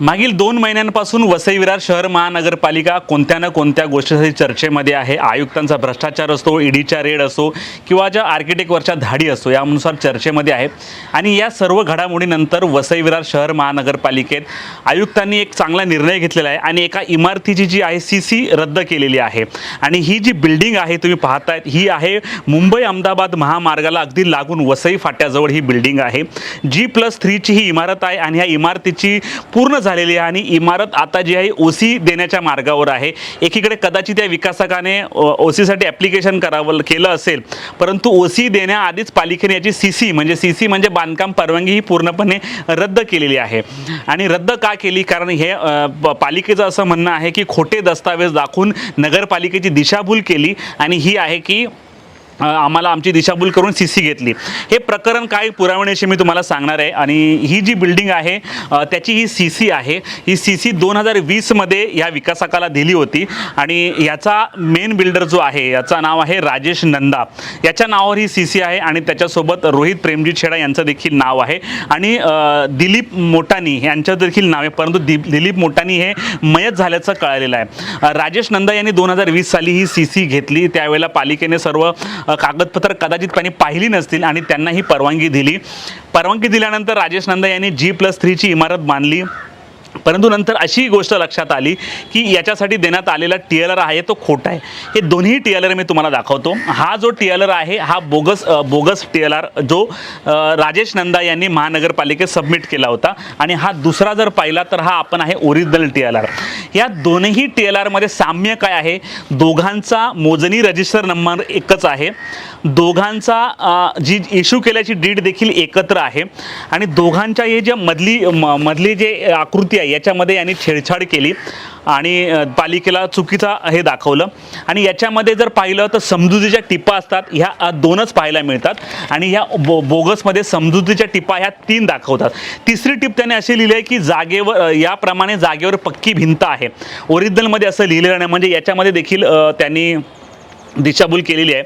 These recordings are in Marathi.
मागील दोन महिन्यांपासून वसई विरार शहर महानगरपालिका कोणत्या ना कोणत्या गोष्टीसाठी चर्चेमध्ये आहे? आयुक्तांचा भ्रष्टाचार असतो ईडीच्या रेड असो किंवा ज्या आर्किटेक्टवरच्या धाडी असो यानुसार चर्चेमध्ये आहे. आणि या सर्व घडामोडीनंतर वसई विरार शहर महानगरपालिकेत आयुक्तांनी एक चांगला निर्णय घेतलेला आहे आणि एका इमारतीची जी आहे सी सी रद्द केलेली आहे. आणि ही जी बिल्डिंग आहे तुम्ही पाहतायत ही आहे मुंबई अहमदाबाद महामार्गाला अगदी लागून वसई फाट्याजवळ ही बिल्डिंग आहे. जी प्लस थ्रीची ही इमारत आहे आणि ह्या इमारतीची पूर्ण झालेली आहे आणि इमारत आता जी आहे ओ सी देण्याच्या मार्गावर आहे. एकीकडे कदाचित या विकासकाने ओ सीसाठी ॲप्लिकेशन करावं केलं असेल परंतु ओ सी देण्याआधीच पालिकेने याची सी सी म्हणजे सी सी म्हणजे बांधकाम परवानगी ही पूर्णपणे रद्द केलेली आहे. आणि रद्द का केली? कारण हे प- पालिकेचं असं म्हणणं आहे की खोटे दस्तावेज दाखवून नगरपालिकेची दिशाभूल केली. आणि ही आहे की आम्हाला आमची दिशाभूल करून सी सी घेतली. हे प्रकरण काय पुरावण्याविषयी मी तुम्हाला सांगणार आहे. आणि ही जी बिल्डिंग आहे त्याची ही सी सी आहे. ही सी सी दोन हजार वीसमध्ये या विकासकाला दिली होती. आणि याचा मेन बिल्डर जो आहे याचं नाव आहे राजेश नंदा. याच्या नावावर ही सी सी आहे आणि त्याच्यासोबत रोहित प्रेमजी छेडा यांचं देखील नाव आहे. आणि दिलीप मोटानी यांचं देखील नाव आहे. परंतु दि दिलीप मोटानी हे मयत झाल्याचं कळालेलं आहे. राजेश नंदा यांनी दोन हजार वीस साली ही सी सी घेतली. त्यावेळेला पालिकेने सर्व कागदपत्र कदाचित त्यांनी पाहिली नसतील आणि त्यांना ही परवानगी दिली. परवानगी दिल्यानंतर राजेश नंदा यांनी जी प्लस थ्रीची इमारत बांधली. परंतु नंतर अशी गोष्ट लक्षात आली की याच्यासाठी देण्यात आलेला टी एल आर आहे तो खोटा आहे. हे दोन्ही टी एल आर मी तुम्हाला दाखवतो. हा जो टी एल आर आहे हा bogus bogus T L R Rajesh Rajesh Nanda यांनी महानगरपालिकेत सबमिट केला होता आणि हा दुसरा जर पाहिला तर हा आपण आहे ओरिजिनल टी एल आर या दोन्ही टी एल आरमध्ये साम्य काय आहे? दोघांचा मोजणी रजिस्टर नंबर एकच आहे. दोघांचा जी इश्यू केल्याची डीड देखील एकत्र आहे. आणि दोघांच्या हे ज्या मधली म- मधली जे आकृती आहे याच्यामध्ये यांनी छेडछाड केली आणि पालिकेला चुकीचा हे दाखवलं. आणि याच्यामध्ये जर पाहिलं तर समजुतीच्या टिपा असतात ह्या दोनच पाहायला मिळतात. आणि ह्या बो बोगसमध्ये समजुतीच्या टिपा ह्या तीन दाखवतात. तिसरी टिप त्याने अशी लिहिली आहे की जागेवर याप्रमाणे जागेवर पक्की भिंत आहे. ओरिजिनलमध्ये असं लिहिलेलं नाही म्हणजे याच्यामध्ये देखील त्यांनी दिशाभूल केलेली आहे.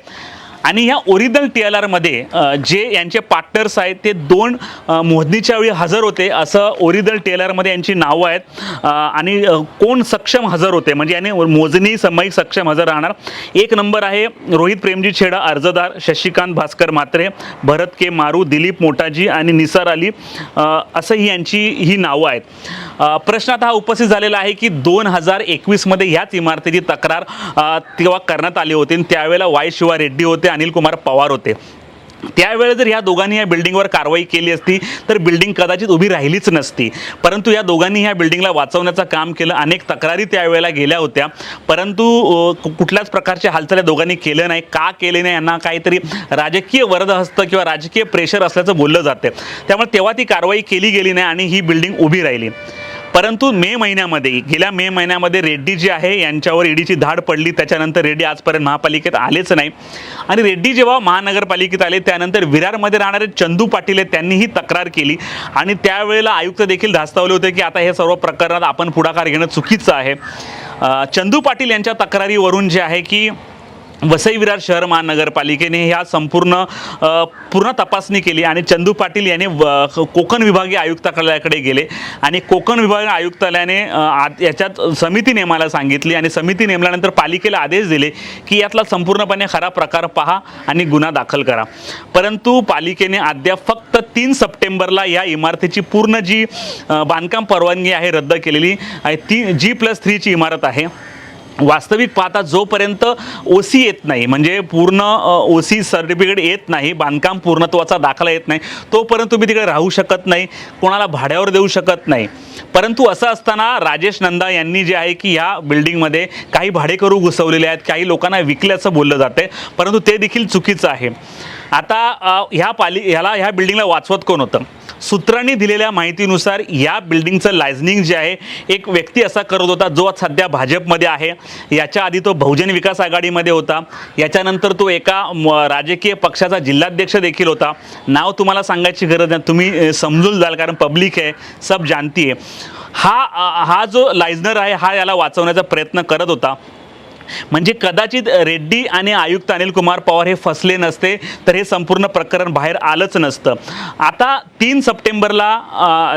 आणि ह्या ओरिजिनल टी एल आरमध्ये जे यांचे पार्टनर्स आहेत ते दोन मोहनीच्या मोजणीच्या वेळी हजर होते असं ओरिजिनल टी एल आरमध्ये यांची नावं आहेत. आणि कोण सक्षम हजर होते म्हणजे याने मोजणी समयिक सक्षम हजर राहणार. एक नंबर आहे रोहित प्रेमजी छेडा अर्जदार शशिकांत भास्कर मात्रे भरत के मारू दिलीप मोटाजी आणि निसार अली असं ही यांची ही नावं आहेत. प्रश्नात प्रश्न आता हा उपस्थित झालेला आहे की दोन हजार एकवीसमध्ये ह्याच इमारतीची तक्रार तेव्हा करण्यात आली होती त्यावेळेला वाय शिवा रेड्डी होते अनिल कुमार पवार होते. त्यावेळेस जर ह्या दोघांनी या बिल्डिंगवर कारवाई केली असती तर बिल्डिंग कदाचित उभी राहिलीच नसती. परंतु या दोघांनी ह्या बिल्डिंगला वाचवण्याचं काम केलं अनेक तक्रारी त्यावेळेला गेल्या होत्या. परंतु कुठल्याच प्रकारच्या हालचाल या दोघांनी केलं नाही. का केले नाही यांना काहीतरी राजकीय वरदहस्त किंवा राजकीय प्रेशर असल्याचं बोललं जातं. त्यामुळे तेव्हा ती कारवाई केली गेली नाही आणि ही बिल्डिंग उभी राहिली. परंतु मे महिन्यामध्ये गेल्या मे महिन्यामध्ये रेड्डी जी आहे यांच्यावर ईडीची धाड पडली. त्याच्यानंतर रेड्डी आजपर्यंत महापालिकेत आलेच नाही. आणि रेड्डी जेव्हा महानगरपालिकेत आले त्यानंतर विरारमध्ये राहणारे चंदू पाटील आहेत त्यांनी ही तक्रार केली. आणि त्यावेळेला आयुक्त देखील धास्तावले होते की आता हे सर्व प्रकरणात आपण पुढाकार घेणं चुकीचं आहे. चंदू पाटील यांच्या तक्रारीवरून जे आहे की वसई विरार शहर महानगरपालिकेने ह्या संपूर्ण पूर्ण तपासणी केली आणि चंदू पाटील यांनी व- कोकण विभागीय आयुक्तालयाकडे गेले आणि कोकण विभागीय आयुक्तालयाने याच्यात समिती नेमायला सांगितली आणि समिती नेमल्यानंतर पालिकेला आदेश दिले की यातला संपूर्णपणे खरा प्रकार पहा आणि गुन्हा दाखल करा. परंतु पालिकेने अद्याप फक्त तीन सप्टेंबरला या इमारतीची पूर्ण जी बांधकाम परवानगी आहे रद्द केलेली आहे ती जी प्लस थ्रीची इमारत आहे वास्तविक पाहता जोपर्यंत ओ सी येत नाही म्हणजे पूर्ण ओ सी सर्टिफिकेट येत नाही बांधकाम पूर्णत्वाचा दाखला येत नाही तोपर्यंत तुम्ही तिकडे राहू शकत नाही कोणाला भाड्यावर देऊ शकत नाही. परंतु असं असताना राजेश नंदा यांनी जे आहे की ह्या बिल्डिंगमध्ये काही भाडेकरू घुसवलेले आहेत काही लोकांना विकल्याचं बोललं जाते परंतु ते देखील चुकीचं आहे. आता ह्या पाली ह्याला ह्या बिल्डिंगला वाचवत कोण होतं? सूत्रांनी दिलेल्या माहितीनुसार या बिल्डिंगचं लायझनिंग जे आहे एक व्यक्ती असा करत होता जो सध्या भाजपमध्ये आहे. याच्या आधी तो बहुजन विकास आघाडीमध्ये होता. याच्यानंतर तो एका म- राजकीय पक्षाचा जिल्हाध्यक्ष देखील होता. नाव तुम्हाला सांगायची गरज नाही. तुम्ही समजून जाल कारण पब्लिक आहे सब जानती आहे. हा हा जो लायझनर आहे हा याला वाचवण्याचा प्रयत्न करत होता. म्हणजे कदाचित रेड्डी आणि आयुक्त अनिल कुमार पवार हे फसले नसते तर हे संपूर्ण प्रकरण बाहेर आलंच नसतं. आता तीन सप्टेंबरला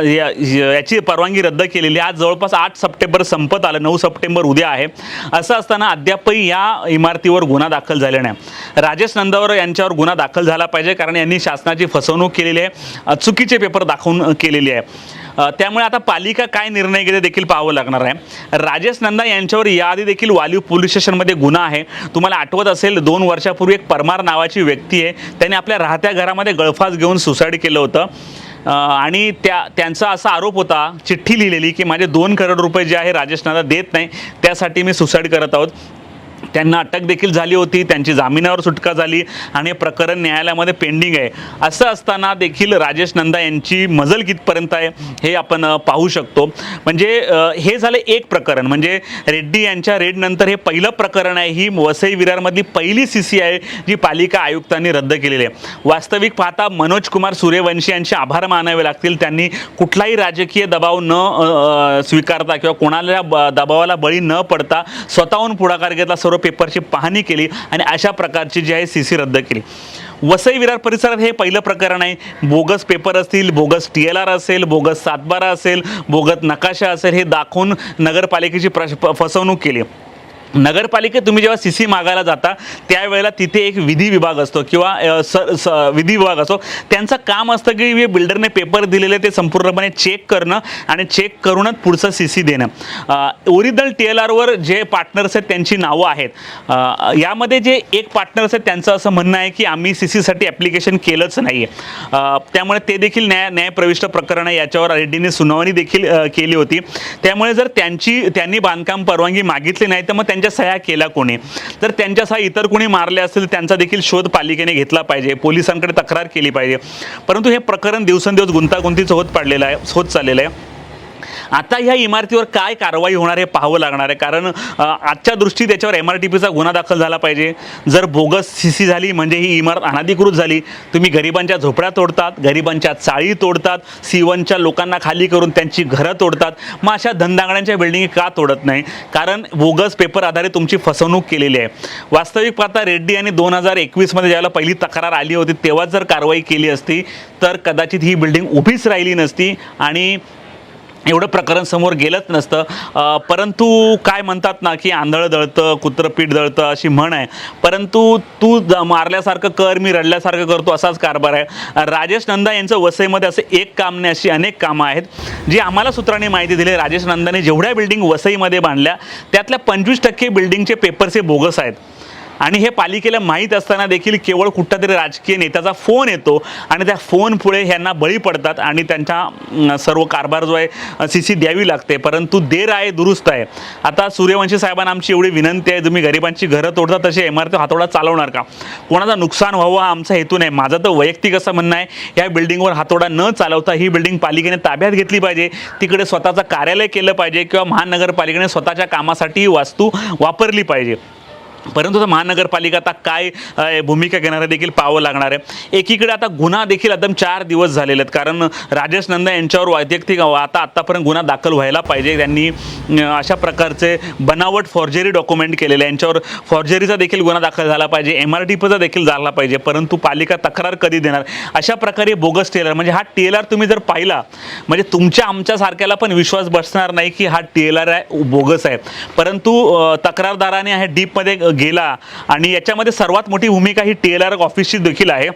या- याची परवानगी रद्द केलेली आहे आज जवळपास आठ सप्टेंबर संपत आलं नऊ सप्टेंबर उद्या आहे. असं असताना अद्यापही या इमारतीवर गुन्हा दाखल झाला नाही. राजेश नंदावर यांच्यावर गुन्हा दाखल झाला पाहिजे कारण यांनी शासनाची फसवणूक केलेली आहे. चुकीचे पेपर दाखवून केलेले केलेली आहे. त्यामुळे आता पालिका काय निर्णय घेते देखील पाहावं लागणार आहे. राजेश नंदा यांच्यावर याआधी देखील वालीव पोलीस स्टेशनमध्ये गुन्हा आहे. तुम्हाला आठवत असेल दोन वर्षापूर्वी एक परमार नावाची व्यक्ती आहे. त्याने आपल्या राहत्या घरामध्ये गळफास घेऊन सुसाईड केलं होतं. आणि त्या त्यांचा असा आरोप होता चिठ्ठी लिहिलेली की माझे दोन करोड रुपये जे आहे राजेश नंदा देत नाही त्यासाठी मी सुसाईड करत आहोत. त्यांना अटक देखील झाली होती त्यांची जामिनावर सुटका झाली आणि हे प्रकरण न्यायालयामध्ये पेंडिंग आहे. असं असताना देखील राजेश नंदा यांची मजल कितपर्यंत आहे हे आपण पाहू शकतो. म्हणजे हे झालं एक प्रकरण. म्हणजे रेड्डी यांच्या रेडनंतर हे पहिलं प्रकरण आहे. ही वसई विरारमधली पहिली सी सी आहे जी पालिका आयुक्तांनी रद्द केलेली आहे. वास्तविक पाहता मनोज कुमार सूर्यवंशी यांचे आभार मानावे लागतील. त्यांनी कुठलाही राजकीय दबाव न स्वीकारता किंवा कोणाला ब- दबावाला बळी न पडता स्वतःहून पुढाकार घेतला. सर्व पेपरची पाहणी केली आणि अशा प्रकारची जी आहे सी सी रद्द केली. वसई विरार परिसरात हे पहिलं प्रकरण आहे. बोगस पेपर असतील बोगस टी एल आर असेल बोगस सातबारा असेल बोगस नकाशा असेल हे दाखवून नगरपालिकेची प्रश फसवणूक केली. नगरपालिकेत तुम्ही जेव्हा सी सी मागायला जाता त्यावेळेला तिथे एक विधी विभाग असतो किंवा स स विधी विभाग असतो. त्यांचं काम असतं की बिल्डरने पेपर दिलेले ते संपूर्णपणे चेक करणं आणि चेक करूनच पुढचं सी सी देणं. ओरिजिनल टी एल आरवर जे पार्टनर्स आहेत त्यांची नावं आहेत. यामध्ये जे एक पार्टनर्स आहेत त्यांचं असं म्हणणं आहे की आम्ही सी सीसाठी ॲप्लिकेशन केलंच नाही आहे त्यामुळे ते देखील न्याय न्यायप्रविष्ट प्रकरण आहे याच्यावर रेड्डीने सुनावणी देखील केली होती. त्यामुळे जर त्यांची त्यांनी बांधकाम परवानगी मागितली नाही तर मग त्यांच्या सह्या केल्या कोणी? तर त्यांच्या सह्या इतर कोणी मारले असतील त्यांचा देखील शोध पालिकेने घेतला पाहिजे. पोलिसांकडे तक्रार केली पाहिजे. परंतु हे प्रकरण दिवसेंदिवस गुंतागुंतीचं होत पडलेलं आहे होत चाललेलं आहे. आता ह्या इमारतीवर काय कारवाई होणार हे पाहावं लागणार आहे. कारण आजच्या दृष्टीत त्याच्यावर एम आर टी पीचा गुन्हा दाखल झाला पाहिजे. जर बोगस सी सी झाली म्हणजे ही इमारत अनाधिकृत झाली तुम्ही गरिबांच्या झोपड्या तोडतात गरिबांच्या चाळी तोडतात सी वनच्या लोकांना खाली करून त्यांची घरं तोडतात. मग अशा धंदांगड्यांच्या बिल्डिंगी का तोडत नाही? कारण बोगस पेपर आधारे तुमची फसवणूक केलेली आहे. वास्तविक पाहता रेड्डी यांनी दोन हजार एकवीसमध्ये ज्यावेळेला पहिली तक्रार आली होती तेव्हा जर कारवाई केली असती तर कदाचित ही बिल्डिंग उभीच राहिली नसती आणि एवढं प्रकरण समोर गेलंच नसतं. परंतु काय म्हणतात ना की आंधळं दळतं कुत्रं पीठ दळतं अशी म्हण आहे. परंतु तू ज- मारल्यासारखं कर मी रडल्यासारखं करतो असाच कारभार आहे. राजेश नंदा यांचं वसईमध्ये असे एक काम नाही अशी अनेक कामं आहेत. जी आम्हाला सूत्रांनी माहिती दिली राजेश नंदाने जेवढ्या बिल्डिंग वसईमध्ये बांधल्या त्यातल्या पंचवीस टक्के बिल्डिंगचे पेपर्स हे बोगस आहेत. आणि हे पालिकेला माहीत असताना देखील केवळ कुठला तरी राजकीय नेत्याचा फोन येतो आणि त्या फोन पुढे ह्यांना बळी पडतात आणि त्यांच्या सर्व कारभार जो आहे सी सी द्यावी लागते. परंतु देर आहे दुरुस्त आहे. आता सूर्यवंशी साहेबांना आमची एवढी विनंती आहे तुम्ही गरिबांची घरं तोडता तसे इमारती हातोडा चालवणार का? कोणाचा नुकसान व्हावं हा आमचा हेतू नाही. माझं तर वैयक्तिक असं म्हणणं आहे या बिल्डिंगवर हातोडा न चालवता ही बिल्डिंग पालिकेने ताब्यात घेतली पाहिजे. तिकडे स्वतःचं कार्यालय केलं पाहिजे किंवा महानगरपालिकेने स्वतःच्या कामासाठी ही वास्तू वापरली पाहिजे. परंतु आता महानगरपालिका आता काय भूमिका घेणार आहे देखील पाहावं लागणार आहे. एकीकडे आता गुन्हा देखील एकदम चार दिवस झालेले आहेत. कारण राजेश नंदा यांच्यावर वैयक्तिक आता आत्तापर्यंत गुन्हा दाखल व्हायला पाहिजे. त्यांनी अशा प्रकारचे बनावट फॉर्जरी डॉक्युमेंट केलेले यांच्यावर फॉर्जरीचा देखील गुन्हा दाखल झाला पाहिजे. एम आर डी पीचा देखील झाला पाहिजे. परंतु पालिका तक्रार कधी देणार? अशा प्रकारे बोगस टेलर म्हणजे हा टेलर तुम्ही जर पाहिला म्हणजे तुमच्या आमच्यासारख्याला पण विश्वास बसणार नाही की हा टेलर आहे बोगस आहे. परंतु तक्रारदाराने आहे डीपमध्ये गेला आणि याच्यामध्ये सर्वात मोठी भूमिका ही टी एल आर ऑफिसची देखील आहे.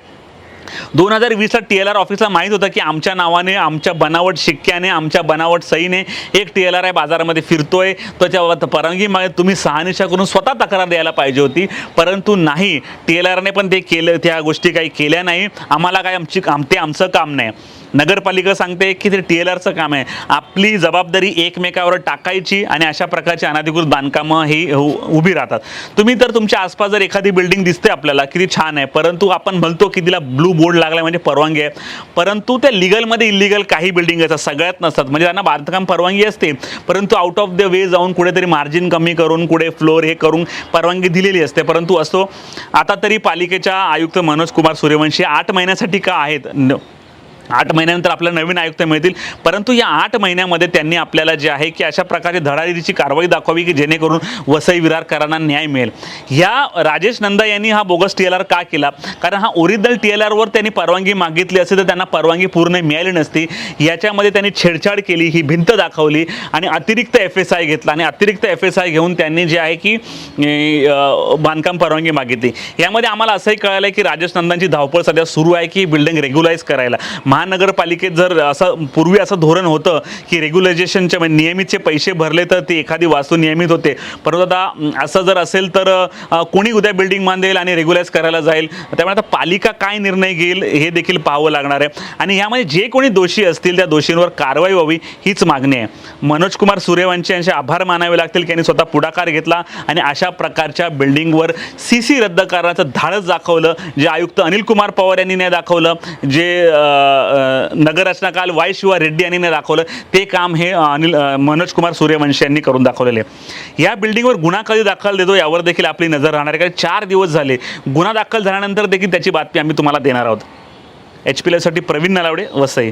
दोन हजार वीसला टी एल आर ऑफिसला माहीत होतं की आमच्या नावाने आमच्या बनावट शिक्क्याने आमच्या बनावट सईने एक टी एल आर आहे बाजारामध्ये फिरतोय. त्याच्या परवानगी मागे तुम्ही सहानिशा करून स्वतः तक्रार द्यायला पाहिजे होती. परंतु नाही टी एल आरने पण ते केलं त्या गोष्टी काही केल्या नाही. आम्हाला काय आमची आम ते आमचं काम नाही. नगरपालिका सांगते की ते टी एल आरचं काम आहे. आपली जबाबदारी एकमेकावर टाकायची आणि अशा प्रकारची अनधिकृत बांधकामं ही हो, उभी राहतात. तुम्ही तर तुमच्या आसपास जर एखादी बिल्डिंग दिसते आपल्याला किती छान आहे. परंतु आपण म्हणतो की तिला ब्लू बोर्ड लागला म्हणजे परवानगी आहे. परंतु त्या लिगलमध्ये इलिगल काही बिल्डिंग असतात सगळ्यात नसतात. म्हणजे त्यांना बांधकाम परवानगी असते. परंतु आउट ऑफ द वे जाऊन कुठेतरी मार्जिन कमी करून कुठे फ्लोर हे करून परवानगी दिलेली असते. परंतु असो आता तरी पालिकेच्या आयुक्त मनोज कुमार सूर्यवंशी आठ महिन्यासाठी का आहेत? न- आठ महिन्यानंतर आपल्याला नवीन आयुक्त मिळतील. परंतु या आठ महिन्यामध्ये त्यांनी आपल्याला जे आहे की अशा प्रकारे धडाधडीची कारवाई दाखवावी की जेणेकरून वसई विरारकरांना न्याय मिळेल. या राजेश नंदा यांनी हा बोगस टी एल आर का केला? कारण हा ओरिजिनल टी एल आरवर त्यांनी परवानगी मागितली असती तर त्यांना परवानगी पूर्ण मिळाली नसती. याच्यामध्ये त्यांनी छेडछाड केली ही भिंत दाखवली आणि अतिरिक्त एफ एस आय घेतला आणि अतिरिक्त एफ एस आय घेऊन त्यांनी जे आहे की बांधकाम परवानगी मागितली. यामध्ये आम्हाला असंही कळालं आहे की राजेश नंदांची धावपळ सध्या सुरू आहे की बिल्डिंग रेग्युलाइज करायला. महानगरपालिकेत जर असं पूर्वी असं धोरण होतं की रेग्युलायझेशनचे म्हणजे नियमितचे पैसे भरले तर ती एखादी वास्तू नियमित होते. परंतु आता असं जर असेल तर कोणी उद्या बिल्डिंग बांधेल आणि रेग्युलाइज करायला जाईल. त्यामुळे आता पालिका काय निर्णय घेईल हे देखील पाहावं लागणार आहे. आणि यामध्ये जे कोणी दोषी असतील त्या दोषींवर कारवाई व्हावी हीच मागणी आहे. मनोज कुमार सूर्यवंशी यांचे आभार मानावे लागतील की यांनी स्वतः पुढाकार घेतला आणि अशा प्रकारच्या बिल्डिंगवर सी सी रद्द करण्याचं धाडस दाखवलं जे आयुक्त अनिल कुमार पवार यांनी नाही दाखवलं जे अ, अ, नगररचनाकाल वाय शिवा रेड्डी यांनी दाखवलं. ते काम हे अनिल मनोज कुमार सूर्यवंशी यांनी करून दाखवलेले. या बिल्डिंगवर गुन्हा कधी दाखल देतो यावर देखील आपली नजर राहणार आहे. कारण चार दिवस झाले. गुन्हा दाखल झाल्यानंतर देखील त्याची बातमी आम्ही तुम्हाला देणार आहोत. H P Pravin Nalawade Vasai.